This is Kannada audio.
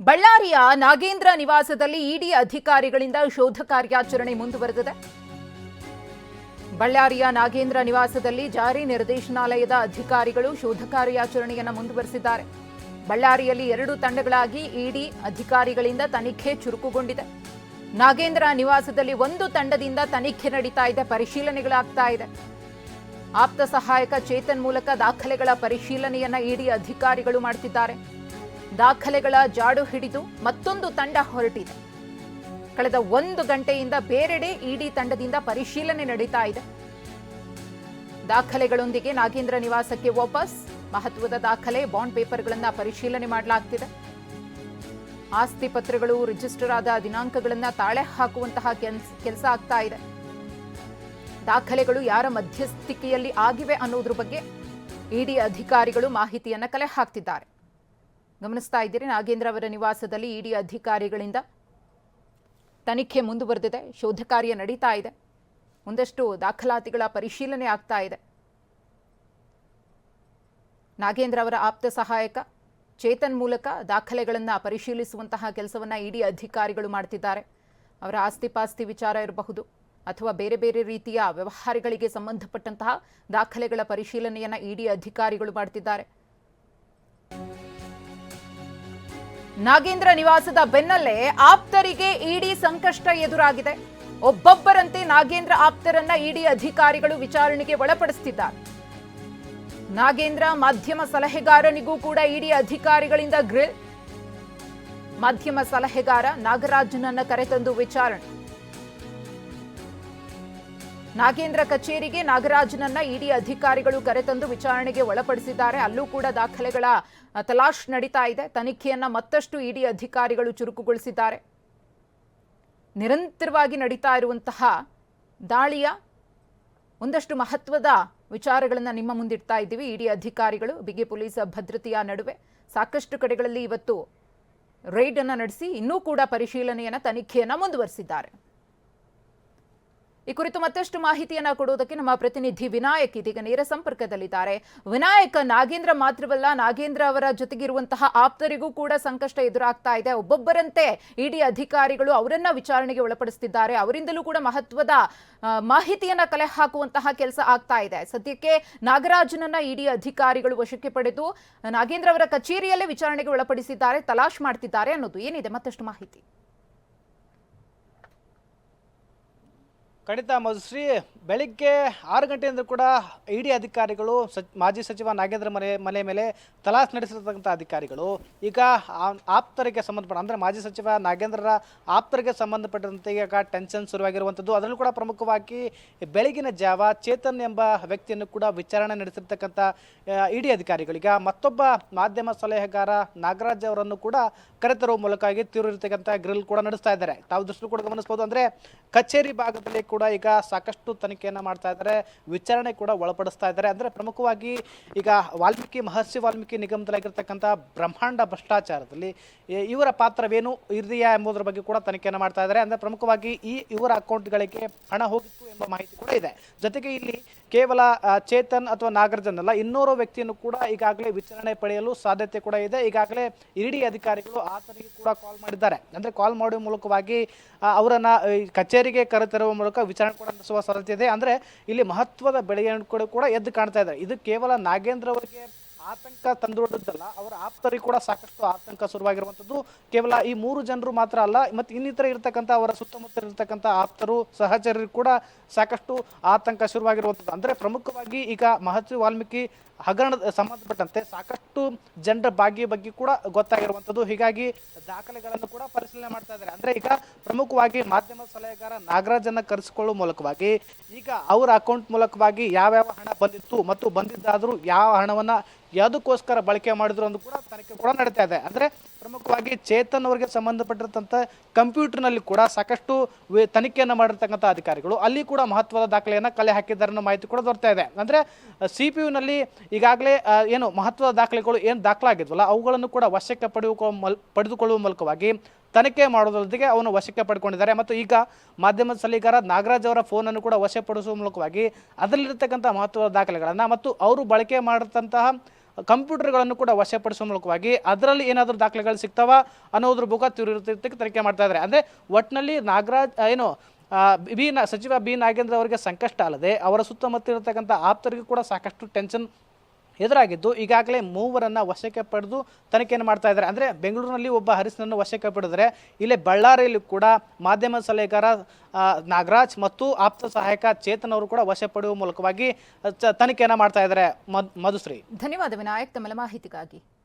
ಬಳ್ಳಾರಿಯ ನಾಗೇಂದ್ರ ನಿವಾಸದಲ್ಲಿ ಇಡಿ ಅಧಿಕಾರಿಗಳಿಂದ ಶೋಧ ಕಾರ್ಯಾಚರಣೆ ಮುಂದುವರೆದಿದೆ. ಬಳ್ಳಾರಿಯ ನಾಗೇಂದ್ರ ನಿವಾಸದಲ್ಲಿ ಜಾರಿ ನಿರ್ದೇಶನಾಲಯದ ಅಧಿಕಾರಿಗಳು ಶೋಧ ಕಾರ್ಯಾಚರಣೆಯನ್ನು ಮುಂದುವರೆಸಿದ್ದಾರೆ. ಬಳ್ಳಾರಿಯಲ್ಲಿ ಎರಡು ತಂಡಗಳಾಗಿ ಇಡಿ ಅಧಿಕಾರಿಗಳಿಂದ ತನಿಖೆ ಚುರುಕುಗೊಂಡಿದೆ. ನಾಗೇಂದ್ರ ನಿವಾಸದಲ್ಲಿ ಒಂದು ತಂಡದಿಂದ ತನಿಖೆ ನಡೀತಾ ಇದೆ, ಪರಿಶೀಲನೆಗಳಾಗ್ತಾ ಇದೆ. ಆಪ್ತ ಸಹಾಯಕ ಚೇತನ್ ಮೂಲಕ ದಾಖಲೆಗಳ ಪರಿಶೀಲನೆಯನ್ನ ಇಡಿ ಅಧಿಕಾರಿಗಳು ಮಾಡ್ತಿದ್ದಾರೆ. ದಾಖಲೆಗಳ ಜಾಡು ಹಿಡಿದು ಮತ್ತೊಂದು ತಂಡ ಹೊರಟಿದೆ. ಕಳೆದ ಒಂದು ಗಂಟೆಯಿಂದ ಬೇರೆಡೆ ಇಡಿ ತಂಡದಿಂದ ಪರಿಶೀಲನೆ ನಡೀತಾ ಇದೆ. ದಾಖಲೆಗಳೊಂದಿಗೆ ನಾಗೇಂದ್ರ ನಿವಾಸಕ್ಕೆ ವಾಪಸ್ ಮಹತ್ವದ ದಾಖಲೆ, ಬಾಂಡ್ ಪೇಪರ್ಗಳನ್ನು ಪರಿಶೀಲನೆ ಮಾಡಲಾಗ್ತಿದೆ. ಆಸ್ತಿ ಪತ್ರಗಳು ರಿಜಿಸ್ಟರ್ ಆದ ದಿನಾಂಕಗಳನ್ನು ತಾಳೆ ಹಾಕುವಂತಹ ಕೆಲಸ ಆಗ್ತಾ ಇದೆ. ದಾಖಲೆಗಳು ಯಾರ ಮಧ್ಯಸ್ಥಿಕೆಯಲ್ಲಿ ಆಗಿವೆ ಅನ್ನೋದ್ರ ಬಗ್ಗೆ ಇಡಿ ಅಧಿಕಾರಿಗಳು ಮಾಹಿತಿಯನ್ನು ಕಲೆ ಹಾಕ್ತಿದ್ದಾರೆ. ಗಮನಿಸ್ತಾ ಇದ್ದೀರಿ. ನಾಗೇಂದ್ರ ಅವರ ನಿವಾಸದಲ್ಲಿ ಇಡಿ ಅಧಿಕಾರಿಗಳಿಂದ ತನಿಖೆ ಮುಂದುವರೆದಿದೆ. ಶೋಧ ಕಾರ್ಯ ನಡೀತಾ ಇದೆ. ಒಂದಷ್ಟು ದಾಖಲಾತಿಗಳ ಪರಿಶೀಲನೆ ಆಗ್ತಾ ಇದೆ. ನಾಗೇಂದ್ರ ಅವರ ಆಪ್ತ ಸಹಾಯಕ, ಚೇತನ್ ಮೂಲಕ ದಾಖಲೆಗಳನ್ನು ಪರಿಶೀಲಿಸುವಂತಹ ಕೆಲಸವನ್ನು ಇಡಿ ಅಧಿಕಾರಿಗಳು ಮಾಡ್ತಿದ್ದಾರೆ. ಅವರ ಆಸ್ತಿಪಾಸ್ತಿ ವಿಚಾರ ಇರಬಹುದು ಅಥವಾ ಬೇರೆ ಬೇರೆ ರೀತಿಯ ವ್ಯವಹಾರಗಳಿಗೆ ಸಂಬಂಧಪಟ್ಟಂತಹ ದಾಖಲೆಗಳ ಪರಿಶೀಲನೆಯನ್ನು ಇಡಿ ಅಧಿಕಾರಿಗಳು ಮಾಡ್ತಿದ್ದಾರೆ. ನಾಗೇಂದ್ರ ನಿವಾಸದ ಬೆನ್ನಲ್ಲೇ ಆಪ್ತರಿಗೆ ಇಡಿ ಸಂಕಷ್ಟ ಎದುರಾಗಿದೆ. ಒಬ್ಬೊಬ್ಬರಂತೆ ನಾಗೇಂದ್ರ ಆಪ್ತರನ್ನ ಇಡಿ ಅಧಿಕಾರಿಗಳು ವಿಚಾರಣೆಗೆ ಒಳಪಡಿಸುತ್ತಿದ್ದಾರೆ ನಾಗೇಂದ್ರ ಮಾಧ್ಯಮ ಸಲಹೆಗಾರನಿಗೂ ಕೂಡ ಇಡಿ ಅಧಿಕಾರಿಗಳಿಂದ ಗ್ರಿಲ್. ಮಾಧ್ಯಮ ಸಲಹೆಗಾರ ನಾಗರಾಜನನ್ನ ಕರೆತಂದು ವಿಚಾರಣೆ. ನಾಗೇಂದ್ರ ಕಚೇರಿಗೆ ನಾಗರಾಜನನ್ನ ಇಡಿ ಅಧಿಕಾರಿಗಳು ಕರೆತಂದು ವಿಚಾರಣೆಗೆ ಒಳಪಡಿಸಿದ್ದಾರೆ. ಅಲ್ಲೂ ಕೂಡ ದಾಖಲೆಗಳ ತಲಾಶ್ ನಡೀತಾ ಇದೆ. ತನಿಖೆಯನ್ನ ಮತ್ತಷ್ಟು ಇಡಿ ಅಧಿಕಾರಿಗಳು ಚುರುಕುಗೊಳಿಸಿದ್ದಾರೆ. ನಿರಂತರವಾಗಿ ನಡೀತಾ ಇರುವಂತಹ ದಾಳಿಯ ಒಂದಷ್ಟು ಮಹತ್ವದ ವಿಚಾರಗಳನ್ನು ನಿಮ್ಮ ಮುಂದಿಡ್ತಾ ಇದ್ದೀವಿ. ಇಡಿ ಅಧಿಕಾರಿಗಳು, ಬಿಗಿ ಪೊಲೀಸ್ ಭದ್ರತೆಯ ನಡುವೆ ಸಾಕಷ್ಟು ಕಡೆಗಳಲ್ಲಿ ಇವತ್ತು ರೈಡ್ ಅನ್ನು ನಡೆಸಿ ಇನ್ನೂ ಕೂಡ ಪರಿಶೀಲನೆಯನ್ನು, ತನಿಖೆಯನ್ನು ಮುಂದುವರಿಸಿದ್ದಾರೆ. ಈ ಕುರಿತು ಮತ್ತಷ್ಟು ಮಾಹಿತಿಯನ್ನ ಕೊಡುವುದಕ್ಕೆ ನಮ್ಮ ಪ್ರತಿನಿಧಿ ವಿನಾಯಕ್ ಇದೀಗ ನೇರ ಸಂಪರ್ಕದಲ್ಲಿದ್ದಾರೆ. ವಿನಾಯಕ್, ನಾಗೇಂದ್ರ ಮಾತ್ರವಲ್ಲ, ನಾಗೇಂದ್ರ ಅವರ ಜೊತೆಗಿರುವಂತಹ ಆಪ್ತರಿಗೂ ಕೂಡ ಸಂಕಷ್ಟ ಎದುರಾಗ್ತಾ ಇದೆ. ಒಬ್ಬೊಬ್ಬರಂತೆ ಇಡಿ ಅಧಿಕಾರಿಗಳು ಅವರನ್ನ ವಿಚಾರಣೆಗೆ ಒಳಪಡಿಸುತ್ತಿದ್ದಾರೆ ಅವರಿಂದಲೂ ಕೂಡ ಮಹತ್ವದ ಮಾಹಿತಿಯನ್ನ ಕಲೆ ಹಾಕುವಂತಹ ಕೆಲಸ ಆಗ್ತಾ ಇದೆ. ಸದ್ಯಕ್ಕೆ ನಾಗರಾಜನನ್ನ ಇಡಿ ಅಧಿಕಾರಿಗಳು ವಶಕ್ಕೆ ಪಡೆದು, ನಾಗೇಂದ್ರ ಅವರ ಕಚೇರಿಯಲ್ಲೇ ವಿಚಾರಣೆಗೆ ಒಳಪಡಿಸಿದ್ದಾರೆ, ತಲಾಶ್ ಮಾಡ್ತಿದ್ದಾರೆ ಅನ್ನೋದು ಏನಿದೆ ಮತ್ತಷ್ಟು ಮಾಹಿತಿ. ಖಂಡಿತ ಮಧುಶ್ರೀ, ಬೆಳಿಗ್ಗೆ ಆರು ಗಂಟೆಯಿಂದ ಕೂಡ ಇಡಿ ಅಧಿಕಾರಿಗಳು ಸಚ್, ಮಾಜಿ ಸಚಿವ ನಾಗೇಂದ್ರ ಮನೆ ಮನೆ ಮೇಲೆ ತಲಾಸ್ ನಡೆಸಿರ್ತಕ್ಕಂಥ ಅಧಿಕಾರಿಗಳು. ಈಗ ಆಪ್ತರಿಗೆ ಸಂಬಂಧಪಟ್ಟ, ಅಂದರೆ ಮಾಜಿ ಸಚಿವ ನಾಗೇಂದ್ರರ ಆಪ್ತರಿಗೆ ಸಂಬಂಧಪಟ್ಟಂತೆ ಈಗ ಟೆನ್ಷನ್ ಶುರುವಾಗಿರುವಂಥದ್ದು. ಅದರಲ್ಲೂ ಕೂಡ ಪ್ರಮುಖವಾಗಿ ಬೆಳಗಿನ ಜಾವ ಚೇತನ್ ಎಂಬ ವ್ಯಕ್ತಿಯನ್ನು ಕೂಡ ವಿಚಾರಣೆ ನಡೆಸಿರ್ತಕ್ಕಂಥ ಇಡಿ ಅಧಿಕಾರಿಗಳೀಗ ಮತ್ತೊಬ್ಬ ಮಾಧ್ಯಮ ಸಲಹೆಗಾರ ನಾಗರಾಜ್ ಅವರನ್ನು ಕೂಡ ಕರೆತರುವ ಮೂಲಕವಾಗಿ ತೀವ್ರತಕ್ಕಂಥ ಗ್ರಿಲ್ ಕೂಡ ನಡೆಸ್ತಾ ಇದ್ದಾರೆ. ತಾವು ದೃಷ್ಟಿ ಕೂಡ ಗಮನಿಸಬಹುದು ಅಂದರೆ ಕಚೇರಿ ಭಾಗದಲ್ಲಿ ಈಗ ಸಾಕಷ್ಟು ತನಿಖೆಯನ್ನು ಮಾಡ್ತಾ ಇದ್ದಾರೆ, ವಿಚಾರಣೆ ಕೂಡ ಒಳಪಡಿಸ್ತಾ ಇದ್ದಾರೆ. ಅಂದರೆ ಪ್ರಮುಖವಾಗಿ ಈಗ ವಾಲ್ಮೀಕಿ ಮಹರ್ಷಿ ವಾಲ್ಮೀಕಿ ನಿಗಮದಲ್ಲಾಗಿರ್ತಕ್ಕಂಥ ಬ್ರಹ್ಮಾಂಡ ಭ್ರಷ್ಟಾಚಾರದಲ್ಲಿ ಇವರ ಪಾತ್ರವೇನು ಇದೆಯಾ ಎಂಬುದರ ಬಗ್ಗೆ ಕೂಡ ತನಿಖೆಯನ್ನು ಮಾಡ್ತಾ ಇದ್ದಾರೆ. ಅಂದರೆ ಪ್ರಮುಖವಾಗಿ ಈ ಇವರ ಅಕೌಂಟ್ಗಳಿಗೆ ಹಣ ಹೋಗಿತ್ತು ಎಂಬ ಮಾಹಿತಿ ಕೂಡ ಇದೆ. ಜೊತೆಗೆ ಇಲ್ಲಿ ಕೇವಲ ಚೇತನ್ ಅಥವಾ ನಾಗರಾಜನ್ ಅಲ್ಲ, ಇನ್ನೂರು ವ್ಯಕ್ತಿಯನ್ನು ಕೂಡ ಈಗಾಗಲೇ ವಿಚಾರಣೆ ಪಡೆಯಲು ಸಾಧ್ಯತೆ ಕೂಡ ಇದೆ. ಈಗಾಗಲೇ ಇಡಿ ಅಧಿಕಾರಿಗಳು ಆತನಿಗೆ ಕೂಡ ಕಾಲ್ ಮಾಡಿದ್ದಾರೆ. ಅಂದರೆ ಕಾಲ್ ಮಾಡುವ ಮೂಲಕವಾಗಿ ಅವರನ್ನು ಕಚೇರಿಗೆ ಕರೆತರುವ ಮೂಲಕ ವಿಚಾರಣೆ ಕೂಡ ನಡೆಸುವ ಸಾಧ್ಯತೆ ಇದೆ. ಅಂದರೆ ಇಲ್ಲಿ ಮಹತ್ವದ ಬೆಳೆಯನ್ನು ಕೂಡ ಎದ್ದು ಕಾಣ್ತಾ ಇದೆ. ಇದು ಕೇವಲ ನಾಗೇಂದ್ರ ಅವರಿಗೆ ಆತಂಕ ತಂದೊಡ್ಡದ್ದಲ್ಲ ಅವರ ಆಪ್ತರಿಗೆ ಕೂಡ ಸಾಕಷ್ಟು ಆತಂಕ ಶುರುವಾಗಿರುವಂಥದ್ದು. ಕೇವಲ ಈ ಮೂರು ಜನರು ಮಾತ್ರ ಅಲ್ಲ, ಮತ್ತು ಇನ್ನಿತರ ಇರತಕ್ಕಂಥ ಅವರ ಸುತ್ತಮುತ್ತ ಇರತಕ್ಕಂಥ ಆಪ್ತರು, ಸಹಚರರು ಕೂಡ ಸಾಕಷ್ಟು ಆತಂಕ ಶುರುವಾಗಿರುವಂಥದ್ದು. ಅಂದರೆ ಪ್ರಮುಖವಾಗಿ ಈಗ ಮಹರ್ಷಿ ವಾಲ್ಮೀಕಿ ಹಗರಣದ ಸಂಬಂಧಪಟ್ಟಂತೆ ಸಾಕಷ್ಟು ಜನರ ಭಾಗ್ಯ ಬಗ್ಗೆ ಕೂಡ ಗೊತ್ತಾಗಿರುವಂಥದ್ದು. ಹೀಗಾಗಿ ದಾಖಲೆಗಳನ್ನು ಕೂಡ ಪರಿಶೀಲನೆ ಮಾಡ್ತಾ ಇದ್ದಾರೆ. ಅಂದರೆ ಈಗ ಪ್ರಮುಖವಾಗಿ ಮಾಧ್ಯಮ ಸಲಹೆಗಾರ ನಾಗರಾಜನ್ನು ಕರೆಸಿಕೊಳ್ಳುವ ಮೂಲಕವಾಗಿ, ಈಗ ಅವರ ಅಕೌಂಟ್ ಮೂಲಕವಾಗಿ ಯಾವ್ಯಾವ ಹಣ ಬಂದಿತ್ತು ಮತ್ತು ಬಂದಿದ್ದಾದರೂ ಯಾವ ಹಣವನ್ನ ಯಾವುದಕ್ಕೋಸ್ಕರ ಬಳಕೆ ಮಾಡಿದ್ರು ಅಂದು ಕೂಡ ತನಿಖೆ ಕೂಡ ನಡೀತಾ ಇದೆ. ಅಂದರೆ ಪ್ರಮುಖವಾಗಿ ಚೇತನ್ ಅವರಿಗೆ ಸಂಬಂಧಪಟ್ಟಿರ್ತಂಥ ಕಂಪ್ಯೂಟರ್ನಲ್ಲಿ ಕೂಡ ಸಾಕಷ್ಟು ತನಿಖೆಯನ್ನು ಮಾಡಿರ್ತಕ್ಕಂಥ ಅಧಿಕಾರಿಗಳು. ಅಲ್ಲಿ ಕೂಡ ಮಹತ್ವದ ದಾಖಲೆಯನ್ನು ಕಲೆ ಹಾಕಿದ್ದಾರೆ ಅನ್ನೋ ಮಾಹಿತಿ ಕೂಡ ದೊರೆತಾ ಇದೆ. ಅಂದರೆ ಸಿ ಪಿ ಯುನಲ್ಲಿ ಈಗಾಗಲೇ ಏನು ಮಹತ್ವದ ದಾಖಲೆಗಳು ಏನು ದಾಖಲಾಗಿದ್ವಲ್ಲ, ಅವುಗಳನ್ನು ಕೂಡ ವಶಕ್ಕೆ ಪಡೆಯುವ ಮಲ್, ಪಡೆದುಕೊಳ್ಳುವ ಮೂಲಕವಾಗಿ ತನಿಖೆ ಮಾಡೋದ್ರೊಂದಿಗೆ ಅವನು ವಶಕ್ಕೆ ಪಡ್ಕೊಂಡಿದ್ದಾರೆ. ಮತ್ತು ಈಗ ಮಾಧ್ಯಮದ ಸಲಹೆಗಾರ ನಾಗರಾಜ್ ಅವರ ಫೋನನ್ನು ಕೂಡ ವಶಪಡಿಸುವ ಮೂಲಕವಾಗಿ ಅದರಲ್ಲಿರ್ತಕ್ಕಂಥ ಮಹತ್ವದ ದಾಖಲೆಗಳನ್ನು ಮತ್ತು ಅವರು ಬಳಕೆ ಮಾಡಿದಂತಹ ಕಂಪ್ಯೂಟರ್ಗಳನ್ನು ಕೂಡ ವಶಪಡಿಸುವ ಮೂಲಕವಾಗಿ ಅದರಲ್ಲಿ ಏನಾದರೂ ದಾಖಲೆಗಳು ಸಿಗ್ತಾವ ಅನ್ನೋದ್ರ ಬುಗ ತೀವ್ರ ತನಿಖೆ ಮಾಡ್ತಾ ಇದ್ದಾರೆ ಅಂದರೆ ಒಟ್ಟಿನಲ್ಲಿ ನಾಗರಾಜ್ ಏನು ಬಿ ಸಚಿವ ಬಿ ನಾಗೇಂದ್ರ ಅವರಿಗೆ ಸಂಕಷ್ಟ ಅಲ್ಲದೆ ಅವರ ಸುತ್ತಮುತ್ತ ಇರತಕ್ಕಂಥ ಆಪ್ತರಿಗೂ ಕೂಡ ಸಾಕಷ್ಟು ಟೆನ್ಷನ್ ಎದುರಾಗಿದ್ದು ಈಗಾಗಲೇ ಮೂವರನ್ನು ವಶಕ್ಕೆ ಪಡೆದು ತನಿಖೆಯನ್ನು ಮಾಡ್ತಾ ಇದ್ದಾರೆ. ಅಂದರೆ ಬೆಂಗಳೂರಿನಲ್ಲಿ ಒಬ್ಬ ಹರಿಸನನ್ನು ವಶಕ್ಕೆ ಪಡೆದರೆ ಇಲ್ಲೇ ಬಳ್ಳಾರಿಯಲ್ಲಿ ಕೂಡ ಮಾಧ್ಯಮ ಸಲಹೆಗಾರ ನಾಗರಾಜ್ ಮತ್ತು ಆಪ್ತ ಸಹಾಯಕ ಚೇತನ್ ಅವರು ಕೂಡ ವಶ ಪಡೆಯುವ ಮೂಲಕವಾಗಿ ತನಿಖೆಯನ್ನು ಮಾಡ್ತಾ ಇದ್ದಾರೆ. ಮಧ್ ಮಧುಶ್ರೀ. ಧನ್ಯವಾದ ವಿನಾಯಕ್ ತಮ್ಮ ಮಾಹಿತಿಗಾಗಿ.